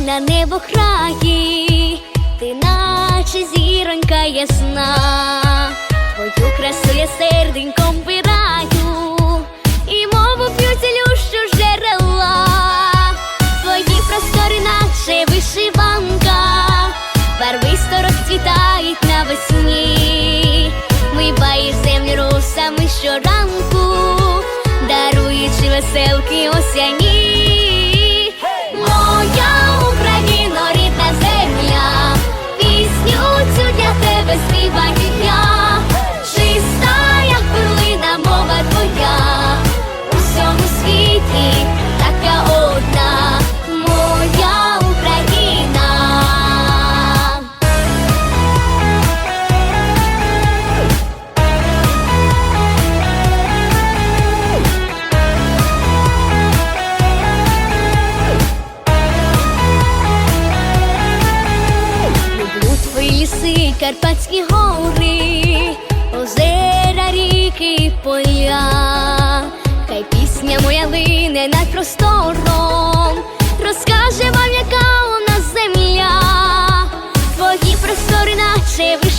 на небо краї, ти наче зіронька ясна, твою красу я серденьком Карпатські гори, озера, ріки, поля, хай пісня моя лине над простором, розкаже вам, яка у нас земля, твої простори, наче вишні.